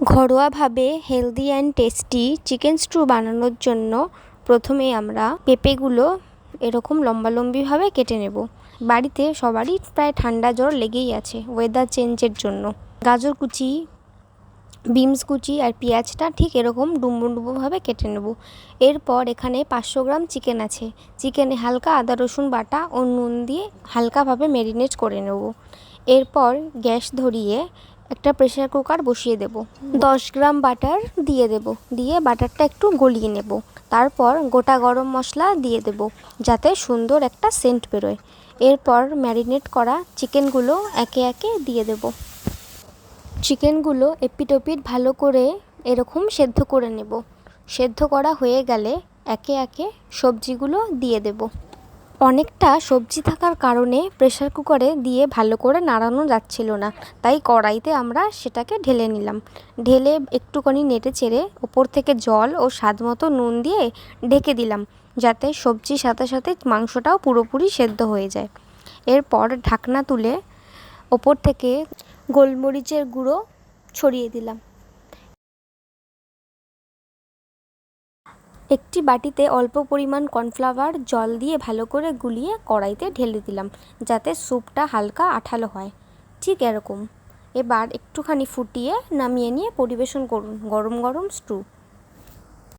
ঘরোয়াভাবে healthy and tasty chicken stew বানানোর জন্য প্রথমে আমরা পেঁপেগুলো এরকম লম্বালম্বিভাবে কেটে নেব। বাড়িতে সবারই প্রায় ঠান্ডা জ্বর লেগেই আছে ওয়েদার চেঞ্জের জন্য। গাজর কুচি বিনস কুচি আর পেঁয়াজটা ঠিক এরকম ডুম্বু ডুম্বুভাবে কেটে নেব। এরপর এখানে পাঁচশো গ্রাম চিকেন আছে। চিকেনে হালকা আদা, রসুন, বাটা ও নুন দিয়ে হালকাভাবে ম্যারিনেট করে নেব। এরপর গ্যাস ধরিয়ে একটা প্রেশার কুকার বসিয়ে দেব। দশ গ্রাম বাটার দিয়ে দেব। দিয়ে বাটারটা একটু গলিয়ে নেব। তারপর গোটা গরম মশলা দিয়ে দেব, যাতে সুন্দর একটা সেন্ট বেরোয়। এরপর ম্যারিনেট করা চিকেনগুলো একে একে দিয়ে দেব। চিকেনগুলো এপিট ওপিট ভালো করে এরকম সেদ্ধ করে নেব। সেদ্ধ করা হয়ে গেলে একে একে সবজিগুলো দিয়ে দেব। অনেকটা সবজি থাকার কারণে প্রেশার কুকারে দিয়ে ভালো করে নাড়ানো যাচ্ছিল না। তাই কড়াইতে আমরা সেটাকে ঢেলে নিলাম। ঢেলে একটুখানি নেড়ে চেড়ে ওপর থেকে জল ও স্বাদ মতো নুন দিয়ে ঢেকে দিলাম, যাতে সবজির সাথে সাথে মাংসটাও পুরোপুরি সেদ্ধ হয়ে যায়। এরপর ঢাকনা তুলে ওপর থেকে গোলমরিচের গুঁড়ো ছড়িয়ে দিলাম। একটি বাটিতে অল্প পরিমাণ কর্নফ্লাওয়ার জল দিয়ে ভালো করে গুলিয়ে কড়াইতে ঢেলে দিলাম, যাতে স্যুপটা হালকা আঠালো হয়। ঠিক এরকম। এবার একটুখানি ফুটিয়ে নামিয়ে নিয়ে পরিবেশন করুন, গরম গরম স্টু